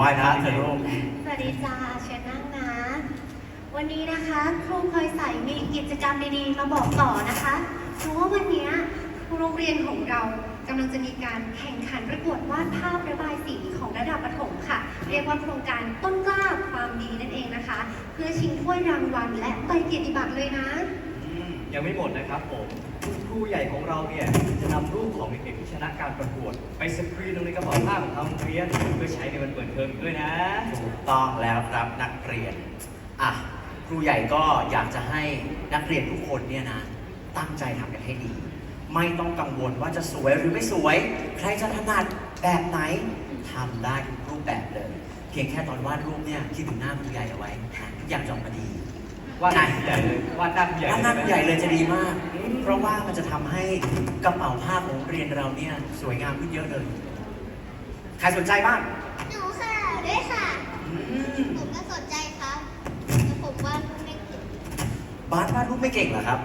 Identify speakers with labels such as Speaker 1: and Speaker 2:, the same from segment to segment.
Speaker 1: ว้พระเถอะลูก
Speaker 2: สวัสดีจ้าเชิญนั่งนะ วันนี้นะคะครูพลอยใสมีกิจกรรมดีๆ มาบอกต่อนะคะเพราะว่าวันเนี้ยโรงเรียนของเรากำลังจะมีการแข่งขันประกวดวาดภาพระบายสีของระดับประถมค่ะ เรียกว่าโครงการต้นกล้าความดีนั่นเองนะคะ เพื่อชิงถ้วยรางวัลและใบเกียรติบัตรเลยนะ
Speaker 3: อืมยังไม่หมดนะครับผมคุณค รูใหญ่ของเราเนี่ยจะนำรูปของเด็กๆที่ชนะการประกวด ไปสกรีนลงในกระเป๋าผ้าของทางโรงเรียนเพื่อใช้ในวันเปิดเทอมด้วยนะ
Speaker 1: ถูกต้องแล้วครับนักเรียนอะครูใหญ่ก็อยากจะให้นักเรียนทุกคนเนี่ยนะ ตั้งใจทำกันให้ดี ไม่ต้องกังวลว่าจะสวยหรือไม่สวย ใครจะถนัดแบบไหนทำได้ทุกรูปแบบเลย เพียงแค่ตอนวาดรูปเนี่ยคิดถึงหน้าครูใหญ่เอาไว้ทุกอย่างจะออกมาดี
Speaker 3: วาดหน้าครูใหญ่เลยวาดหน้าครูใหญ่
Speaker 1: ด้านหน้า
Speaker 3: เลย
Speaker 1: ผู้ใหญ่เลยจะดีมาก เพราะว่ามันจะทำให้กระเป๋าผ้าของโรงเรียนเราเนี่ย สวยงามขึ้นเยอะเลย ใครสนใจบ้าง
Speaker 4: หนูค่ะด้วยค่ะ
Speaker 1: อืม
Speaker 4: ผมก็สนใจครับแต่ผมว่าไม่เก่ง
Speaker 1: บาสวาดรูปไม่เก่งเหรอครับ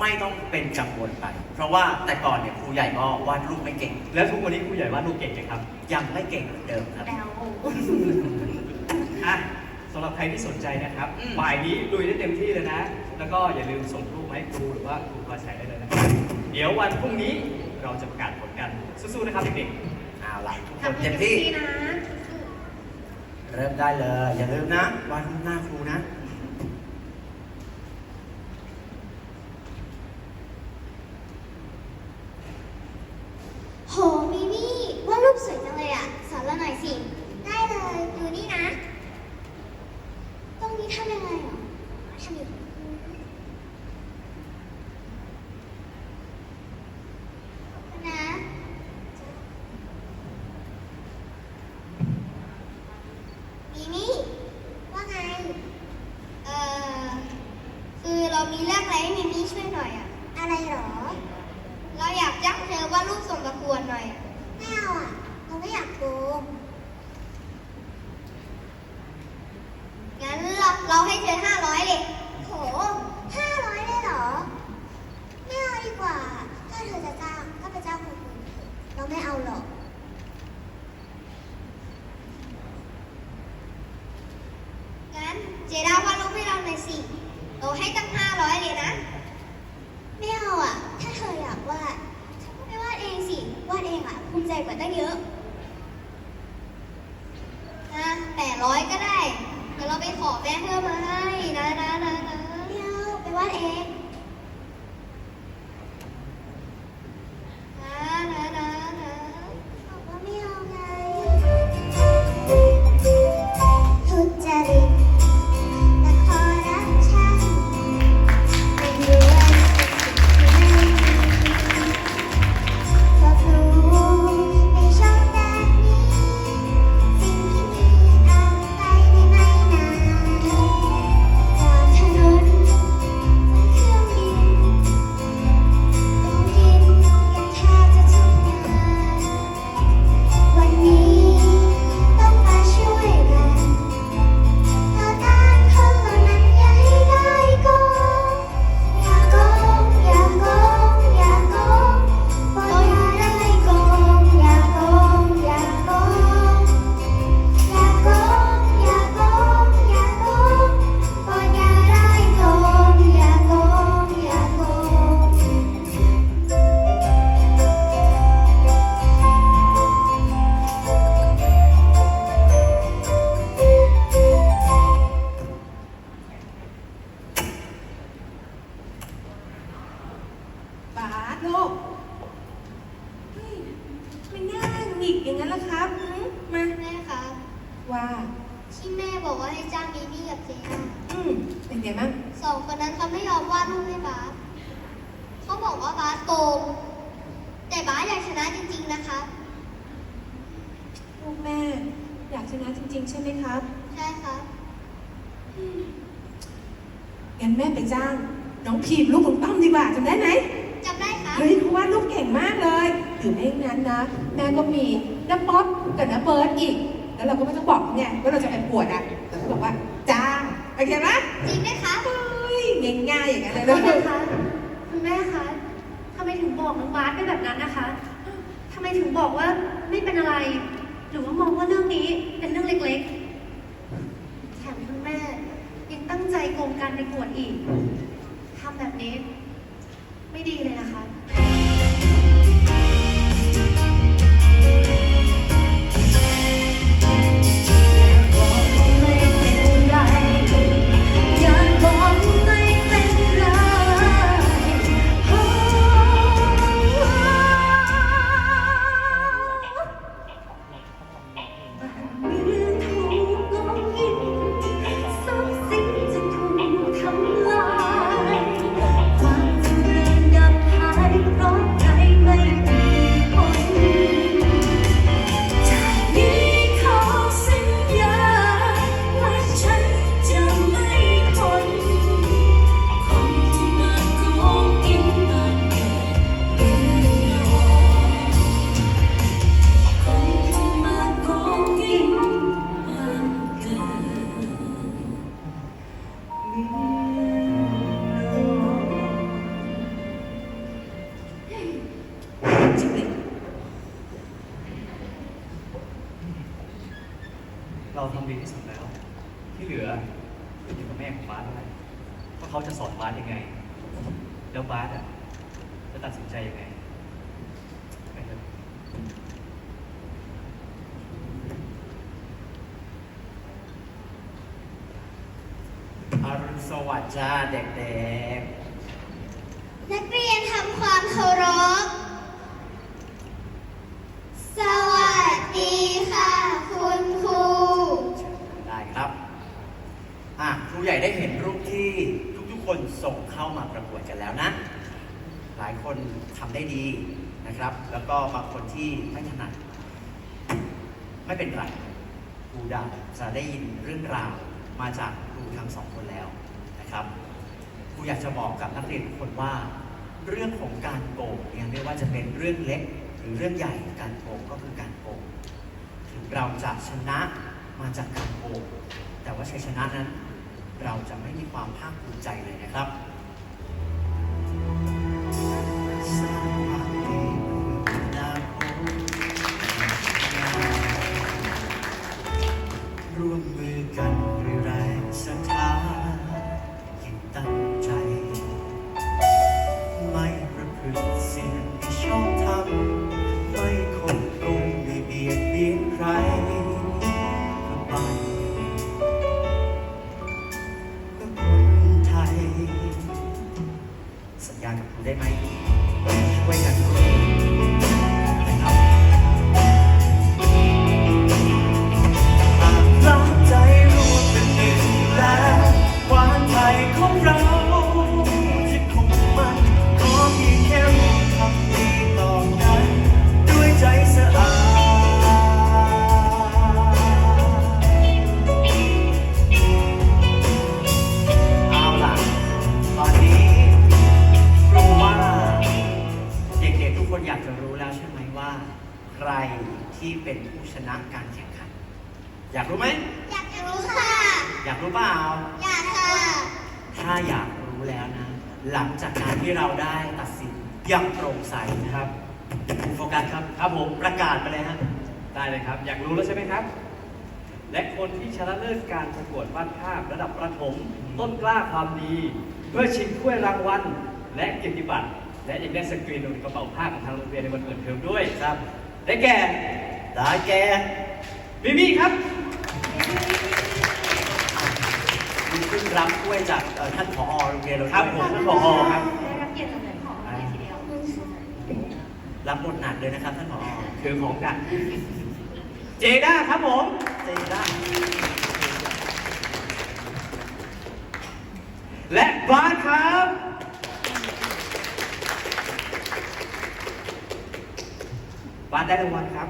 Speaker 1: ไม่ต้องเป็นกังวลไป เพราะว่าแต่ก่อนเนี่ยครูใหญ่ก็วาดรูปไม่เก่ง
Speaker 3: แล้วทุกวันนี้ครูใหญ่วาดรูปเก่งจังครับ
Speaker 1: ยังไม่เก่งเหมือนเดิมครับ
Speaker 2: แล้ว
Speaker 3: อะ สำหรับใครที่สนใจนะครับ
Speaker 1: อืม
Speaker 3: บ่ายนี้ลุยได้เต็มที่เลยนะ แล้วก็อย่าลืมส่งรูปมาให้ครูหรือว่าครูพอใช้ได้เลยนะครับเดี๋ยววันพรุ่งนี้เราจะประกาศผลกันสู้ๆนะครับเด็กๆ
Speaker 1: เอาล่ะทุกคน
Speaker 2: ทำให้
Speaker 1: เต็ม
Speaker 2: เต็ม
Speaker 1: ที่
Speaker 2: ที่ นะ
Speaker 1: เริ่มได้เลย อย่าลืมนะวาดรูปหน้าครูนะ
Speaker 4: โหมิมี่ว่ารูปสวยจังเลยอะ สอนเราหน่อยสิ ได้เลย ดูนี่นะต รงนี้ทำยังไงเหรอทำอยู่นะมิมี่ว่าไง เอ่อ คือเรามีเรื่องอะไรให้มิมี่ช่วยหน่อยอะ อะไรหรอ เราอยากจ้างเธอว่าดรูปส่งประกวดหน่อยอะไม่เอาอะ เราไม่อยากโกง งั้น เราให้เธอห้าร้อยเลยโหห้าร้อยเลยเหรอ ไม่เอาดีกว่า ถ้าเธอจะจ้างก็ไปจ้างคนอื่นเถอะเราไม่เอาหรอก งั้นเจด้าวาดรูปให้เราหน่อยสิเราให้ตั้งห้าร้อยเลยนะ ไม่เอาอะ ถ้าเธออยากวาดเธอก็ไปวาดเองสิ วาดเองอะภูมิใจกว่าตั้งเยอะนะแปดร้อยก็ได้ บอกว่าบา
Speaker 5: ส
Speaker 4: โกงแต่บาสอยากชนะจริง ๆนะคะ
Speaker 5: ลูกแม่ อยากชนะจริง ๆ ใช่ไหมครับ
Speaker 4: ใช่ครับ
Speaker 5: งั้นแม่ไปจ้าง น้องพีมลูกของต้อมดีกว่าจำได้ไหม
Speaker 4: จำได้ครับ
Speaker 5: เฮ้ยเขาวาดรูปเก่งมากเลยหรือไม่งั้นนะ แม่ก็มีน้าป๊อปกับน้าเบิร์ดอีก แล้วเราก็ไม่ต้องบอกเขาเนี่ยว่าเราจะไปปวดอะเราก็บอกว่าจ้างโอเคไหม
Speaker 4: จริงไหมคะ
Speaker 5: เฮ้ยง่ายๆอย่างนั้นเลย
Speaker 2: ขอโทษ
Speaker 5: ลูก
Speaker 2: นะคะคุณแม่คะทำไมถึงบอกน้องบาสไปแบบนั้นนะคะทำไมถึงบอกว่าไม่เป็นอะไร
Speaker 6: หรือว่ามองว่าเรื่องนี้เป็นเรื่องเล็กๆแถมคุณแม่ยังตั้งใจโกงการประกวดอีกทำแบบนี้ ไม่ดีเลยนะคะ
Speaker 3: เราทำดีที่สุดแล้ว ที่เหลือขึ้นอยู่กับแม่ของบาสเท่านั้นว่าเขาจะสอนบาสยังไง แล้วบาสอะจะตัดสินใจยังไงไปเถอะ
Speaker 1: อรุณสวัสดิ์จ้าเด็ก
Speaker 7: นักเรียนทำความเคารพ สวัสดีค่ะ คุณครู
Speaker 1: ๆ ได้ครับ อะครูใหญ่ได้เห็นรูปที่ทุกๆ คนส่งเข้ามาประกวดกันแล้วนะ หลายคนทำได้ดีนะครับ แล้วก็บางคน ที่ไม่ถนัด ไม่เป็นไรครูดาจะได้ยินเรื่องราวมาจากครูทั้งสองคนแล้วนะครับครูอยากจะบอกกับนักเรียนทุกคนว่า เรื่องของการโกงเนี่ยไม่ว่าจะเป็นเรื่องเล็กหรือเรื่องใหญ่การโกงก็คือการโกงถึงเราจะชนะมาจากการโกงแต่ว่าชัยชนะนั้นเราจะไม่มีความภาคภูมิใจเลยนะครับ ใครที่เป็นผู้ชนะการแข่งขัน อยากรู้ไหม
Speaker 7: อยากรู้ค่ะ
Speaker 1: อยากรู้เปล่า
Speaker 7: อยากค่ะ
Speaker 1: ถ้าอยากรู้แล้วนะ หลังจากการที่เราได้ตัดสินอย่างโปร่งใสนะครับครูโฟกัสครับ
Speaker 3: ครับผม
Speaker 1: ประกาศไปเลยฮะ
Speaker 3: ได้เลยครับ อยากรู้แล้วใช่ไหมครับ และคนที่ชนะเลิศการประกวดวาดภาพระดับประถมต้นกล้าความดี เพื่อชิงถ้วยรางวัลและเกียรติบัตรและยังได้สกรีนลงในกระเป๋าผ้าของทางโรงเรียนในวันเปิดเทอมด้วยครับ ได้แก่
Speaker 1: ได้แก
Speaker 3: มิมี่ครับ
Speaker 1: คุณขึ้นรับถ้วยจากเอ่อท่านผอโรงเรียนเราด้วย
Speaker 3: ครับผมผอครับ
Speaker 6: ได้รับเกียรติจากผอเลยทีเดียว
Speaker 1: รับบทหนักเลยนะครับท่านผอ
Speaker 3: คือของหนักเจด้าครับผม
Speaker 1: เจด้า
Speaker 3: และบาสครับ บาสได้รางวัลครับ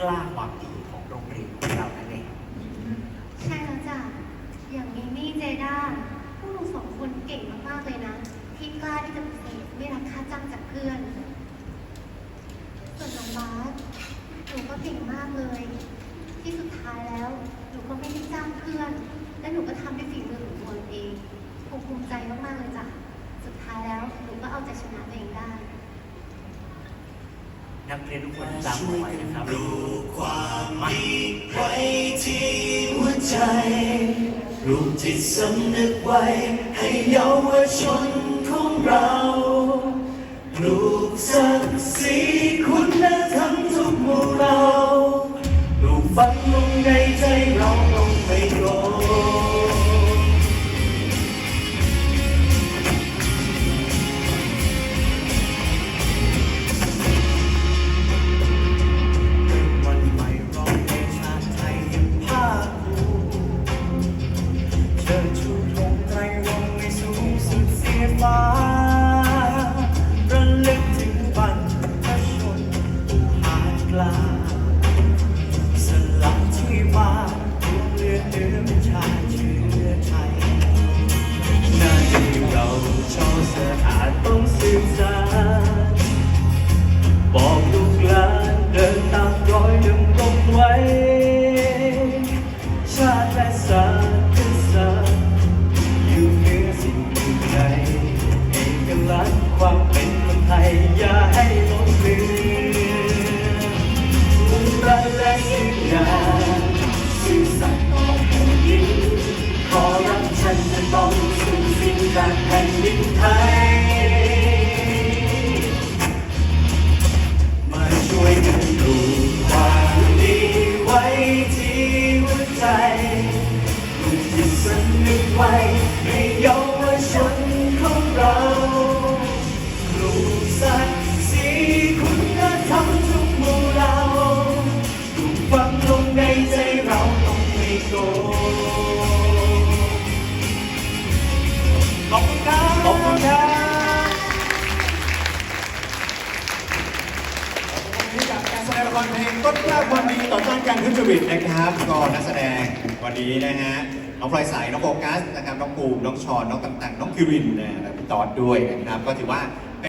Speaker 3: กล้าความ
Speaker 1: ดีของโรงเรียนของเรานั่นเอง
Speaker 2: ใช่แล้วจ้ะ อย่างมิมี่เจด้าพวกหนูสองคนเก่งมากๆเลยนะ ที่กล้าที่จะปฏิเสธไม่รับค่าจ้างจากเพื่อน ส่วนน้องบาสหนูก็เก่งมากเลย ที่สุดท้ายแล้ว หนูก็ไม่ได้จ้างเพื่อน และหนูก็ทำด้วยฝีมือของตัวเองภูมิใจมากๆเลยจ้ะ สุดท้ายแล้วหนูก็เอาใจชนะตัวเองได้
Speaker 1: นักเรียนทุกคนจำเอาไว้นะครับ
Speaker 3: ความดีไว้ที่หัวใจรูปจิตสำนึกไว้ ให้เยาวชนของเราปลูกศักดิ์ศรีคุณธรรมทุกหมู่เราปลูกฝังลงใน ง
Speaker 8: เพลงต้นกล้าความดีต่อต้านการทุจริตนะครับก็นักแสดงวันนี้นะฮะน้องพลอยใสน้องโฟกัสนะครับน้องปูมน้องชอนน้องต่างๆ น้องคิรินนะและพี่ตอดด้วยนะครับก็ถือว่า